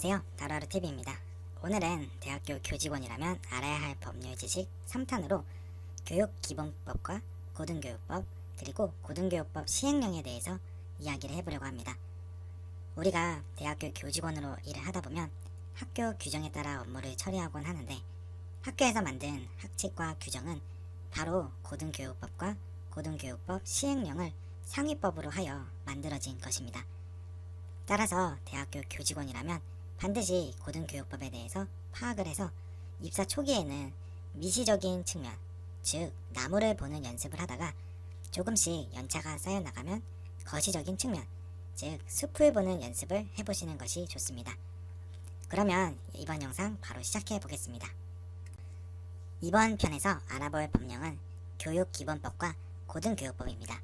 안녕하세요. 다루하루TV입니다. 오늘은 대학교 교직원이라면 알아야 할 법률 지식 3탄으로 교육기본법과 고등교육법 그리고 고등교육법 시행령에 대해서 이야기를 해보려고 합니다. 우리가 대학교 교직원으로 일을 하다 보면 학교 규정에 따라 업무를 처리하곤 하는데 학교에서 만든 학칙과 규정은 바로 고등교육법과 고등교육법 시행령을 상위법으로 하여 만들어진 것입니다. 따라서 대학교 교직원이라면 반드시 고등교육법에 대해서 파악을 해서 입사 초기에는 미시적인 측면, 즉 나무를 보는 연습을 하다가 조금씩 연차가 쌓여 나가면 거시적인 측면, 즉 숲을 보는 연습을 해보시는 것이 좋습니다. 그러면 이번 영상 바로 시작해 보겠습니다. 이번 편에서 알아볼 법령은 교육기본법과 고등교육법입니다.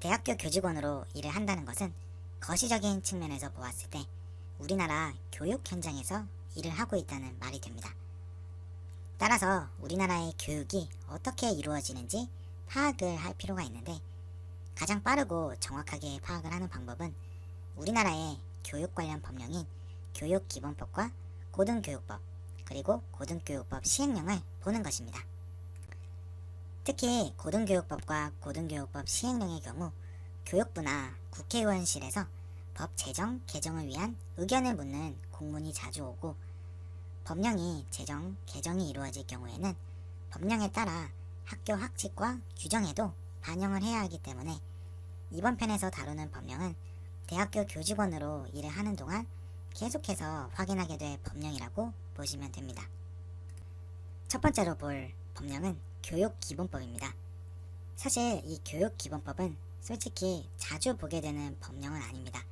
대학교 교직원으로 일을 한다는 것은 거시적인 측면에서 보았을 때 우리나라 교육 현장에서 일을 하고 있다는 말이 됩니다. 따라서 우리나라의 교육이 어떻게 이루어지는지 파악을 할 필요가 있는데 가장 빠르고 정확하게 파악을 하는 방법은 우리나라의 교육 관련 법령인 교육기본법과 고등교육법 그리고 고등교육법 시행령을 보는 것입니다. 특히 고등교육법과 고등교육법 시행령의 경우 교육부나 국회의원실에서 법 제정 개정을 위한 의견을 묻는 공문이 자주 오고 법령이 제정 개정이 이루어질 경우에는 법령에 따라 학교 학칙과 규정에도 반영을 해야 하기 때문에 이번 편에서 다루는 법령은 대학교 교직원으로 일을 하는 동안 계속해서 확인하게 될 법령이라고 보시면 됩니다. 첫 번째로 볼 법령은 교육기본법입니다. 사실 이 교육기본법은 솔직히 자주 보게 되는 법령은 아닙니다.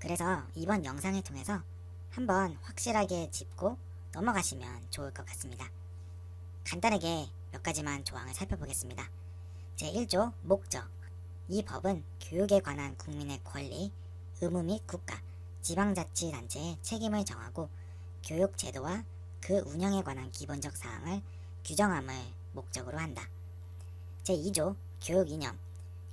그래서 이번 영상을 통해서 한번 확실하게 짚고 넘어가시면 좋을 것 같습니다. 간단하게 몇 가지만 조항을 살펴보겠습니다. 제1조 목적. 이 법은 교육에 관한 국민의 권리, 의무 및 국가, 지방자치단체의 책임을 정하고 교육 제도와 그 운영에 관한 기본적 사항을 규정함을 목적으로 한다. 제2조 교육 이념.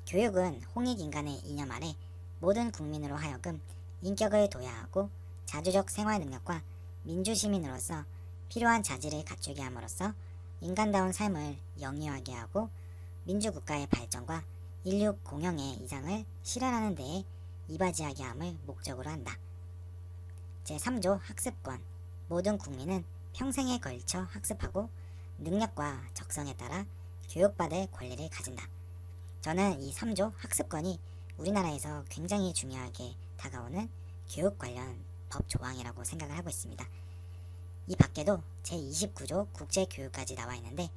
교육은 홍익 인간의 이념 아래 모든 국민으로 하여금 인격을 도야하고 자주적 생활 능력과 민주시민으로서 필요한 자질을 갖추게 함으로써 인간다운 삶을 영위하게 하고 민주국가의 발전과 인류 공영의 이상을 실현하는 데에 이바지하게 함을 목적으로 한다. 제3조 학습권. 모든 국민은 평생에 걸쳐 학습하고 능력과 적성에 따라 교육받을 권리를 가진다. 저는 이 3조 학습권이 우리나라에서 굉장히 중요하게 다가오는 교육 관련 법 조항이라고 생각을 하고 있습니다. 이 밖에도 제29조 국제교육까지 나와 있는데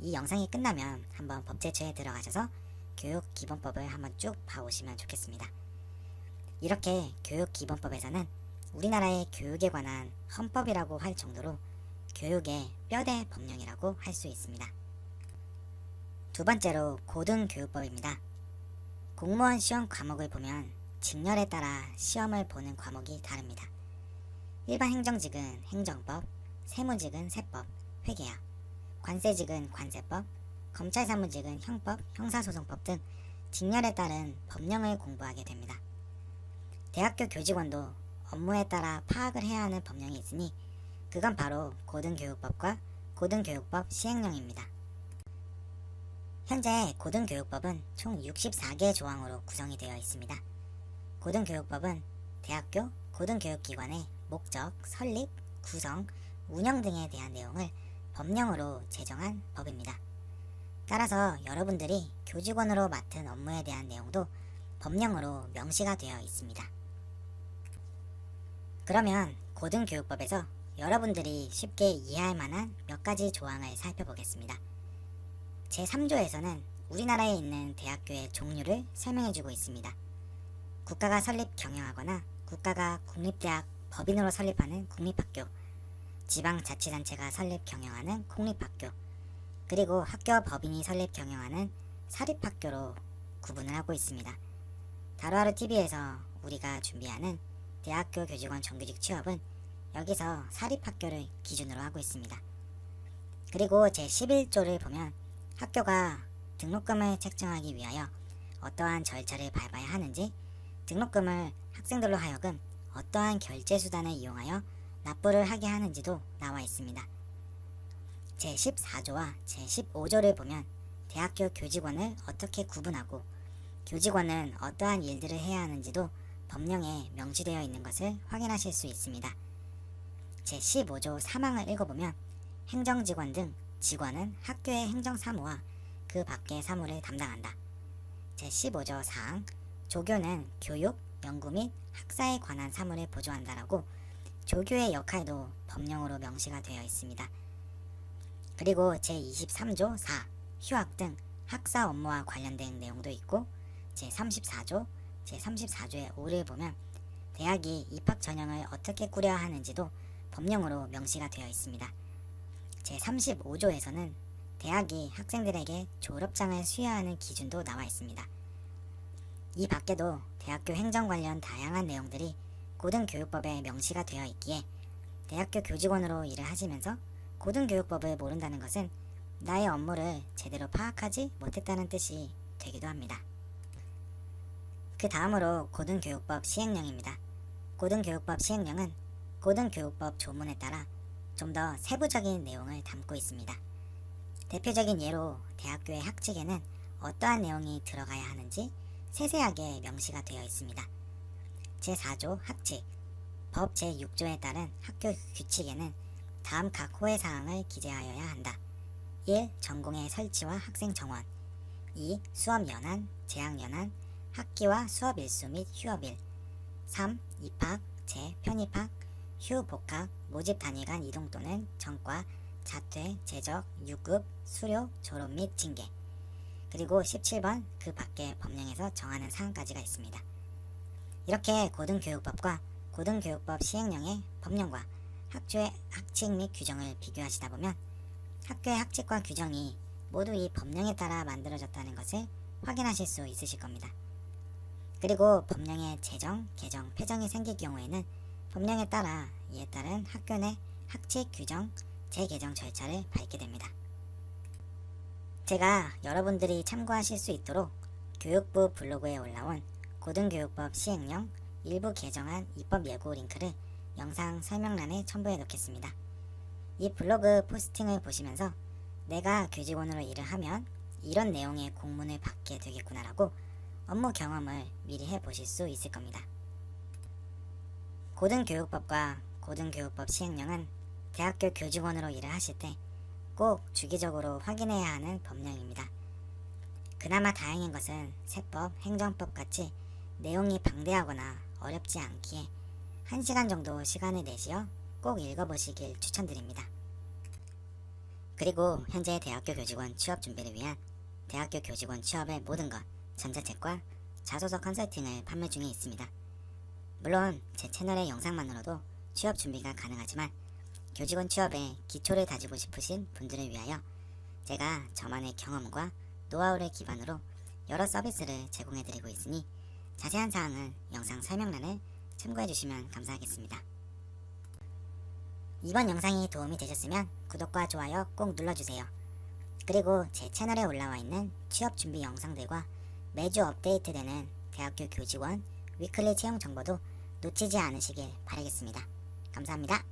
이 영상이 끝나면 한번 법제처에 들어가셔서 교육 기본법을 한번 쭉 봐오시면 좋겠습니다. 이렇게 교육 기본법에서는 우리나라의 교육에 관한 헌법이라고 할 정도로 교육의 뼈대 법령이라고 할 수 있습니다. 두 번째로 고등교육법입니다. 공무원 시험 과목을 보면 직렬에 따라 시험을 보는 과목이 다릅니다. 일반 행정직은 행정법, 세무직은 세법, 회계학, 관세직은 관세법, 검찰 사무직은 형법, 형사소송법 등 직렬에 따른 법령을 공부하게 됩니다. 대학교 교직원도 업무에 따라 파악을 해야 하는 법령이 있으니 그건 바로 고등교육법과 고등교육법 시행령입니다. 현재 고등교육법은 총 64개 조항으로 구성이 되어 있습니다. 고등교육법은 대학교 고등교육기관의 목적, 설립, 구성, 운영 등에 대한 내용을 법령으로 제정한 법입니다. 따라서 여러분들이 교직원으로 맡은 업무에 대한 내용도 법령으로 명시가 되어 있습니다. 그러면 고등교육법에서 여러분들이 쉽게 이해할 만한 몇 가지 조항을 살펴보겠습니다. 제3조에서는 우리나라에 있는 대학교의 종류를 설명해주고 있습니다. 국가가 설립 경영하거나 국가가 국립대학 법인으로 설립하는 국립학교, 지방자치단체가 설립 경영하는 공립학교, 그리고 학교 법인이 설립 경영하는 사립학교로 구분을 하고 있습니다. 다루하루 TV에서 우리가 준비하는 대학교 교직원 정규직 취업은 여기서 사립학교를 기준으로 하고 있습니다. 그리고 제 11조를 보면 학교가 등록금을 책정하기 위하여 어떠한 절차를 밟아야 하는지 등록금을 학생들로 하여금 어떠한 결제 수단을 이용하여 납부를 하게 하는지도 나와 있습니다. 제14조와 제15조를 보면 대학교 교직원을 어떻게 구분하고 교직원은 어떠한 일들을 해야 하는지도 법령에 명시되어 있는 것을 확인하실 수 있습니다. 제15조 3항을 읽어보면 행정직원 등 직원은 학교의 행정사무와 그 밖의 사무를 담당한다. 제15조 4항 조교는 교육, 연구 및 학사에 관한 사무를 보조한다라고 조교의 역할도 법령으로 명시가 되어 있습니다. 그리고 제23조 4 휴학 등 학사 업무와 관련된 내용도 있고 제34조 제34조의 5를 보면 대학이 입학 전형을 어떻게 꾸려야 하는지도 법령으로 명시가 되어 있습니다. 제35조에서는 대학이 학생들에게 졸업장을 수여하는 기준도 나와 있습니다. 이 밖에도 대학교 행정 관련 다양한 내용들이 고등교육법에 명시가 되어 있기에 대학교 교직원으로 일을 하시면서 고등교육법을 모른다는 것은 나의 업무를 제대로 파악하지 못했다는 뜻이 되기도 합니다. 그 다음으로 고등교육법 시행령입니다. 고등교육법 시행령은 고등교육법 조문에 따라 좀 더 세부적인 내용을 담고 있습니다. 대표적인 예로 대학교의 학칙에는 어떠한 내용이 들어가야 하는지 세세하게 명시가 되어 있습니다. 제4조 학칙 법 제6조에 따른 학교 규칙에는 다음 각 호의 사항을 기재하여야 한다. 1. 전공의 설치와 학생 정원 2. 수업 연한, 재학 연한, 학기와 수업 일수 및 휴업일 3. 입학, 재, 편입학, 휴, 복학, 모집 단위 간 이동 또는 전과, 자퇴, 재적, 유급, 수료, 졸업 및 징계 그리고 17번 그 밖의 법령에서 정하는 사항까지가 있습니다. 이렇게 고등교육법과 고등교육법 시행령의 법령과 학교의 학칙 및 규정을 비교하시다 보면 학교의 학칙과 규정이 모두 이 법령에 따라 만들어졌다는 것을 확인하실 수 있으실 겁니다. 그리고 법령의 제정, 개정, 폐정이 생길 경우에는 법령에 따라 이에 따른 학교 내 학칙 규정, 재개정 절차를 밟게 됩니다. 제가 여러분들이 참고하실 수 있도록 교육부 블로그에 올라온 고등교육법 시행령 일부 개정안 입법 예고 링크를 영상 설명란에 첨부해 놓겠습니다. 이 블로그 포스팅을 보시면서 내가 교직원으로 일을 하면 이런 내용의 공문을 받게 되겠구나라고 업무 경험을 미리 해 보실 수 있을 겁니다. 고등교육법과 고등교육법 시행령은 대학교 교직원으로 일을 하실 때 꼭 주기적으로 확인해야 하는 법령입니다. 그나마 다행인 것은 세법, 행정법 같이 내용이 방대하거나 어렵지 않기에 1시간 정도 시간을 내시어 꼭 읽어보시길 추천드립니다. 그리고 현재 대학교 교직원 취업 준비를 위한 대학교 교직원 취업의 모든 것 전자책과 자소서 컨설팅을 판매 중에 있습니다. 물론 제 채널의 영상만으로도 취업 준비가 가능하지만 교직원 취업에 기초를 다지고 싶으신 분들을 위하여 제가 저만의 경험과 노하우를 기반으로 여러 서비스를 제공해드리고 있으니 자세한 사항은 영상 설명란을 참고해주시면 감사하겠습니다. 이번 영상이 도움이 되셨으면 구독과 좋아요 꼭 눌러주세요. 그리고 제 채널에 올라와 있는 취업 준비 영상들과 매주 업데이트되는 대학교 교직원 위클리 채용 정보도 놓치지 않으시길 바라겠습니다. 감사합니다.